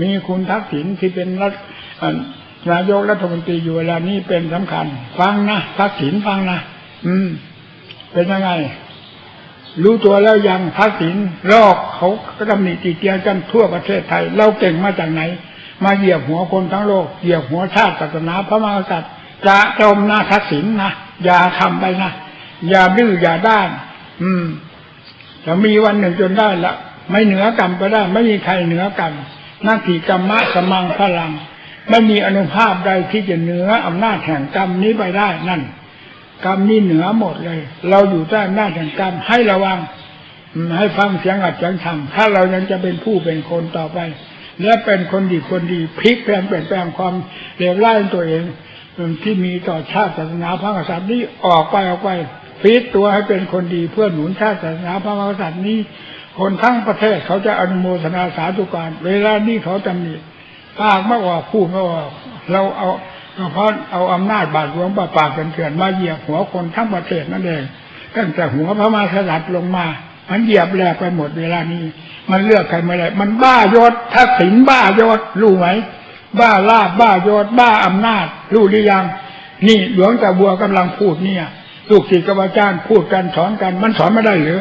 มีคุณทักษิณที่เป็นรัฐนายกรัฐมนตรีอยู่เวลานี้เป็นสำคัญ ฟังนะทักษิณฟังนะอืม เป็นยังไง รู้ตัวแล้วยังทักษิณโรคเขาก็ตำหนิติเตียนกันทั่วประเทศไทย เราเก่งมาจากไหน มาเหยียบหัวคนทั้งโลกเหยียบหัวชาติศาสนาพระมหากษัตริย์จะจมนะทักษิณนะอย่าทำไปนะอย่าดื้ออย่าด้าน อืมจะมีวันหนึ่งจนได้ละไม่เหนือกรรมก็ได้ ไม่มีใครเหนือกรรม นักขีกรรมะสมังพลัง ไม่มีอนุภาพใดที่จะเหนืออำนาจแห่งกรรมนี้ไปได้นั่น กรรมนี่เหนือหมดเลย เราอยู่ใต้อำนาจแห่งกรรมให้ระวัง ให้ฟังเสียงอัดเสียงธรรมถ้าเรายังจะเป็นผู้เป็นคนต่อไป และเป็นคนดีคนดีพลิกแปลงเปลี่ยนแปลงความเลวร้ายตัวเองที่มีต่อชาติศาสนาพระมหากษัตริย์นี้ออกไปออกไปพลิกตัวให้เป็นคนดีเพื่อหนุนชาติศาสนาพระมหากษัตริย์นี้ คนทั้งประเทศเขาจะอนุโมทนาสาธุการ เวลานี้เขาจำหนิปากไม่ออกพูดไม่ออกเราเอาเพราะเอาอำนาจบาดหลวงป่าปากเป็นเถื่อนมาเหยียบหัวคนทั้งประเทศนั่นเองตั้งแต่หัวพระมากษัตว์ลงมา มันเหยียบแหลกไปหมดเวลานี้ มันเลือกใครไม่ได้มันบ้ายศทักษิณบ้ายศรู้ไหมบ้าลาบบ้ายศบ้าอำนาจ รู้หรือยัง นี่หลวงตาบัวกำลังพูดเนี่ยลูกศิษย์กับอาจารย์พูดกันสอนกัน มันสอนไม่ได้หรือ